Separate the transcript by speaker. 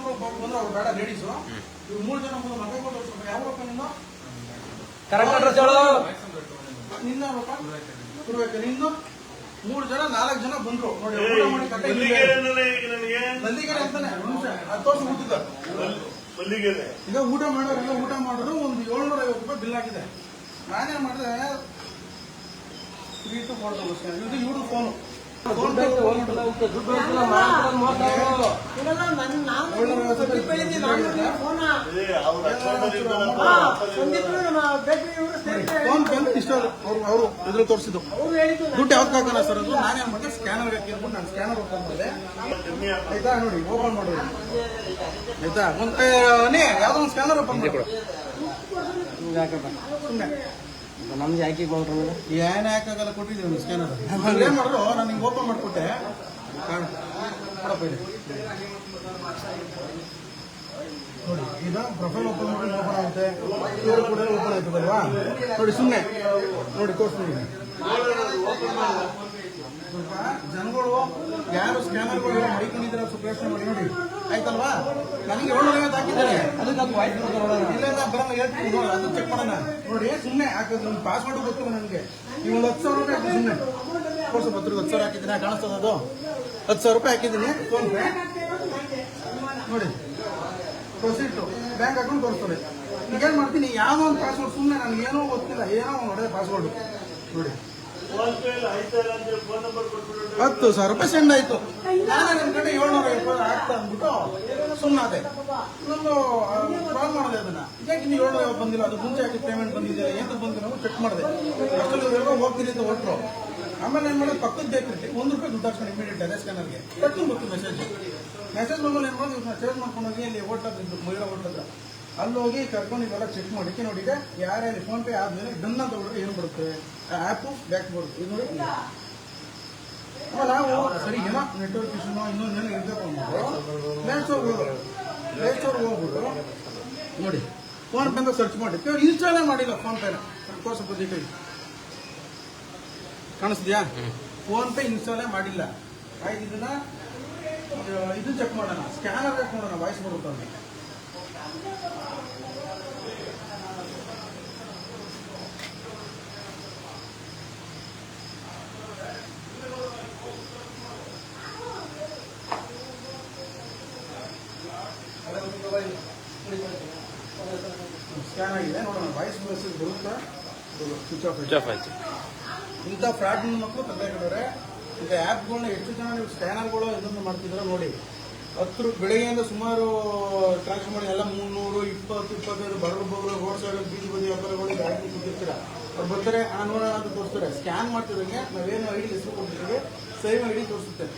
Speaker 1: ಬಂದ್ರೆ ಅವ್ರು ಬೇಡ ಲೇಡೀಸು ಇವ್ರು ಮೂರು ಜನ ಬಂದು ಮಗ ಕೊಟ್ಟು ಯಾವ ನೀನು
Speaker 2: ಕರೆಕ್ಟ್ ಅಡ್ರೆಸ್ ಹೇಳು.
Speaker 1: ನಿನ್ನ ಕೊಡ್ಬೇಕು ನಿಂದು? ಮೂರು ಜನ ನಾಲ್ಕು ಜನ ಬಂದ್ರು. ನೋಡಿ ಊಟ ಮಾಡಿ ಕಟ್ಟೆ ಅಂತಾನೆ ನಿಮಿಷ. ಹತ್ತು ವರ್ಷ ಊಟದ
Speaker 3: ಮಲ್ಲಿಗೆರೆ.
Speaker 1: ಈಗ ಊಟ ಮಾಡೋರೆಲ್ಲ ಊಟ ಮಾಡಿದ್ರು ಒಂದು ಏಳ್ನೂರ ಐವತ್ತು ರೂಪಾಯಿ ಬಿಲ್ ಆಗಿದೆ ನಾನೇನ್ ಮಾಡಿದೆ? ಇದು ಇವ್ರ ಫೋನು
Speaker 2: ಅವ್ರು.
Speaker 1: ಇದ್ರಲ್ಲಿ
Speaker 4: ತೋರಿಸಿದ್ರು
Speaker 1: ದುಡ್ಡು ಯಾವ್ದು ಹಾಕೋಣ ಸರ್ ಅದು ನಾನೇ ಮತ್ತೆ ಸ್ಕ್ಯಾನರ್ ಹಾಕಿರ್ಬಿಟ್ಟು ನಾನು ಸ್ಕ್ಯಾನರ್ ಓಪನ್ ಮಾಡಿದೆ. ಆಯ್ತಾ ನೋಡಿ ಓಪನ್ ಮಾಡಿ ಆಯ್ತಾ ಒಂದು ನೀ ಯಾವ್ದೋ ಒಂದು ಸ್ಕ್ಯಾನರ್ ಓಪನ್ ಮಾಡಿ. ಸುಮ್ಮನೆ
Speaker 2: ನಮ್ಗೆ ಯಾಕೆ ಮಾಡ್ರು ಮೇಲೆ?
Speaker 1: ಏನ್ ಯಾಕಾಗಲ್ಲ ಕೊಟ್ಟಿದ್ದೀವಿ ಒಂದು ಸ್ಕ್ಯಾನರ್ ಏನ್ ಮಾಡಿದ್ರು? ನಾನು ಹಿಂಗೆ ಓಪನ್ ಮಾಡ್ಕೊಟ್ಟೆ. ಕೊಡಪ್ಪ ಇಲ್ಲಿ. ನೋಡಿ ಈಗ ಪ್ರೊಫೈಲ್ ಓಪನ್ ಮಾಡಿ ಓಪನ್ ಆಗುತ್ತೆ. ಇವರು ಕೂಡ ಓಪನ್ ಆಯ್ತದಲ್ವಾ ನೋಡಿ ಸುಮ್ಮನೆ ನೋಡಿ ತೋರಿಸ್ತೀನಿ ಜನಗಳು ಯಾರು ಸ್ಕ್ಯಾನರ್ಗಳು ಮಡಿಕೊಂಡಿದ್ರೆ ಸ್ವಲ್ಪ ಯೋಚನೆ ಮಾಡಿ ನೋಡಿ. ಆಯ್ತಲ್ವಾ? ನನಗೆ ಏಳು ಐವತ್ತು ಹಾಕಿದ್ದಾರೆ.
Speaker 2: ಅದಕ್ಕೆ ಅದು ವಾಯ್ಸ್
Speaker 1: ಇಲ್ಲ ಇಲ್ಲ ಬರಲ್ಲ, ಹೇಳ್ತೀನಿ ನೋಡಿ ಅದನ್ನ ಚೆಕ್ ಮಾಡೋಣ. ನೋಡಿ ಸುಮ್ಮನೆ ಹಾಕೋದು ನನ್ನ ಪಾಸ್ವರ್ಡ್ ಗೊತ್ತು ನನಗೆ. ಈ ಒಂದು ಹತ್ತು ಸಾವಿರ ರೂಪಾಯಿ ಹಾಕಿ ಸುಮ್ಮನೆ ಕೋರ್ಸ್ ಪತ್ರ ಹತ್ತು ಸಾವಿರ ಹಾಕಿದ್ದೀನಿ ಕಾಣಿಸ್ತದ ಅದು? ಹತ್ತು ಸಾವಿರ ರೂಪಾಯಿ ಹಾಕಿದ್ದೀನಿ. PhonePe? ನೋಡಿ. ಪ್ರೊಸೀಟು ಬ್ಯಾಂಕ್ ಅಕೌಂಟ್ ತೋರಿಸ್ತಾರೆ. ಈಗ ಏನು ಮಾಡ್ತೀನಿ, ಯಾವುದೋ ಒಂದು ಪಾಸ್ವರ್ಡ್ ಸುಮ್ಮನೆ ನನಗೇನೋ ಗೊತ್ತಿಲ್ಲ, ಏನೋ ಒಂದು ಪಾಸ್ವರ್ಡ್ ನೋಡಿ. ಹತ್ತು ಸಾವಿರ ರೂಪಾಯಿ ಸೆಂಡ್ ಆಯ್ತು. ನಾನು ನನ್ನ ಕಡೆ ಏಳ್ನೂರ ಐವತ್ತು ಆಗ್ತಾ ಅಂದ್ಬಿಟ್ಟು ಸುಮ್ಮನಾದೆ ನಾನು ಕಾಲ್ ಮಾಡಿದೆ ಅದನ್ನ. ಯಾಕೆ ನೀವು ಏಳ್ನೂರ ಬಂದಿಲ್ಲ? ಅದು ಮುಂಚೆ ಯಾಕೆ ಪೇಮೆಂಟ್ ಬಂದಿದೆ? ಏನು ಬಂದಿಲ್ಲ ಚೆಕ್ ಮಾಡಿದೆ. ಅಷ್ಟೊಂದು ಎಲ್ಲೋ ಹೋಗ್ತೀನಿ ಅಂತ ಹೊರಟ್ರು. ಆಮೇಲೆ ಏನು ಮಾಡೋದು? ಪಕ್ಕದ ಬೇಕು ಒಂದು ರೂಪಾಯಿ ದುಡ್ಡು ಹಾಕ್ಸ್ಕೊಂಡು ಇಮಿಡಿಯೇಟ್ ಅದೇ ಸ್ಕ್ಯಾನರ್ಗೆ ಕಟ್ಟು ಮತ್ತು ಮೆಸೇಜ್ ಮೆಸೇಜ್ ಬಂದ್ಮೇಲೆ ಏನು ಮಾಡೋದು? ಇವ್ರನ್ನ ಚೇಂಜ್ ಮಾಡ್ಕೊಂಡು ಹೋಗಿ ಅಲ್ಲಿ ಓಟದ್ದು ಮಹಿಳಾ ಓಟದ ಅಲ್ಲಿ ಹೋಗಿ ಕರ್ಕೊಂಡು ಇವೆಲ್ಲ ಚೆಕ್ ಮಾಡಿಕ್ಕೆ ನೋಡಿ ಈಗ ಯಾರ್ಯಾರು ಫೋನ್ ಪೇ ಆದ್ಮೇಲೆ ಡನ್ ಅಂತ ಹೊಡೆದ್ರೆ ಏನು ಬರುತ್ತೆ? ಆ್ಯಪು ಬ್ಯಾಕ್ ಬರುತ್ತೆ ಇದು ನೋಡಿ. ನಾವು ಸರಿ ಏನೋ ನೆಟ್ವರ್ಕ್ ಇಶ್ಯೂನೋ ಇನ್ನೊಂದು ಏನೋ ಇರ್ಬೇಕು ಅಂದ್ಬಿಟ್ಟು ಪ್ಲೇ ಸ್ಟೋರ್ ಪ್ಲೇ ಸ್ಟೋರ್ ಹೋಗ್ಬಿಟ್ಟು ನೋಡಿ ಫೋನ್ ಪೇ ಅಂತ ಸರ್ಚ್ ಮಾಡಿ ಇನ್ಸ್ಟಾಲೇ ಮಾಡಿಲ್ಲ ಫೋನ್ ಪೇನ ಸ್ವಲ್ಪ ಕೈ ಕಾಣಿಸ್ತೀಯಾ ಫೋನ್ ಪೇ ಇನ್ಸ್ಟಾಲೇ ಮಾಡಿಲ್ಲ. ಆಯ್ತು ಇದನ್ನ ಇದು- ಚೆಕ್ ಮಾಡೋಣ. ಸ್ಕ್ಯಾನರ್ ಚೆಕ್ ಮಾಡೋಣ ವಾಯ್ಸ್ ಬರುತ್ತೆ ಅಂತ ಸ್ಕ್ಯಾನ್ ಆಗಿದೆ ನೋಡೋಣ. ವಾಯ್ಸ್ ಮೆಸೇಜ್ ಬರುತ್ತಾ? ಸ್ವಿಚ್ ಆಫ್
Speaker 2: ಸ್ವಿಚ್ ಆಫ್ ಆಯ್ತು.
Speaker 1: ಇಂಥ ಫ್ರಾಡ್ ಮಕ್ಕಳು ತಂದೆ ಈಗ ಆ್ಯಪ್ಗಳನ್ನ ಎಷ್ಟು ಜನ ನೀವು ಸ್ಕ್ಯಾನರ್ಗಳು ಇದನ್ನು ಮಾಡ್ತಿದ್ರೆ ನೋಡಿ. ಹತ್ತು ಬೆಳಗ್ಗೆಯಿಂದ ಸುಮಾರು ಟ್ರಾನ್ಸ್ಫರ್ ಮಾಡಿ ಎಲ್ಲ ಮುನ್ನೂರು, ಇಪ್ಪತ್ತು, ಇಪ್ಪತ್ತೈದು ಬಡವರು ಬಗ್ರು ರೋಡ್ ಸೈಡ್ ಬೀದಿ ಬದಿ ವ್ಯಾಪಾರಗಳು ಗಾಡಿ ಕೂತಿರ್ತೀರ. ಅವ್ರು ಬರ್ತಾರೆ ನೋಡೋಣ ಅಂತ ತೋರಿಸ್ತಾರೆ. ಸ್ಕ್ಯಾನ್ ಮಾಡ್ತಿದ್ದಂಗೆ ನಾವೇನು ಐ ಡಿ ಹೆಸರು ಕೊಡ್ತಿದ್ದೀವಿ ಸೇಮ್ ಐ ಡಿ ತೋರಿಸುತ್ತೆ.